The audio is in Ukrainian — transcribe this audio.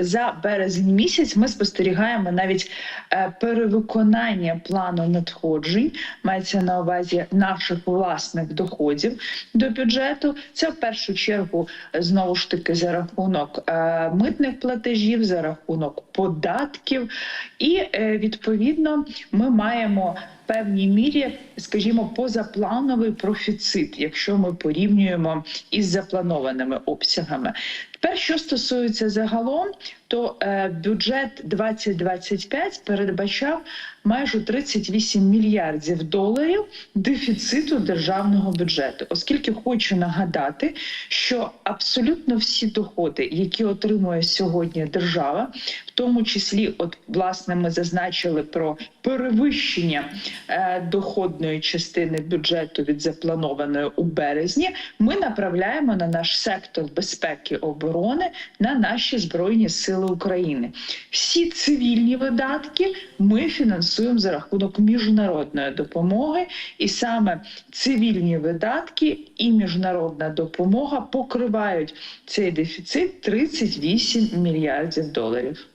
за березень місяць ми спостерігаємо навіть е, перевиконання плану надходжень, мається на увазі наших власних доходів до бюджету. Це в першу чергу е, знову ж таки за рахунок е, митних платежів, за рахунок податків, і відповідно ми маємо. Певній мірі, скажімо, позаплановий профіцит, якщо ми порівнюємо із запланованими обсягами. Тепер, що стосується загалом, то е, бюджет 2025 передбачав майже 38 мільярдів доларів дефіциту державного бюджету, оскільки хочу нагадати, що абсолютно всі доходи, які отримує сьогодні держава, в тому числі, от власне, ми зазначили про перевищення е, доходної частини бюджету від запланованої у березні, ми направляємо на наш сектор безпеки оборони на наші збройні сили України. Всі цивільні видатки ми фінансуємо за рахунок міжнародної допомоги, і саме цивільні видатки і міжнародна допомога покривають цей дефіцит 38 мільярдів доларів.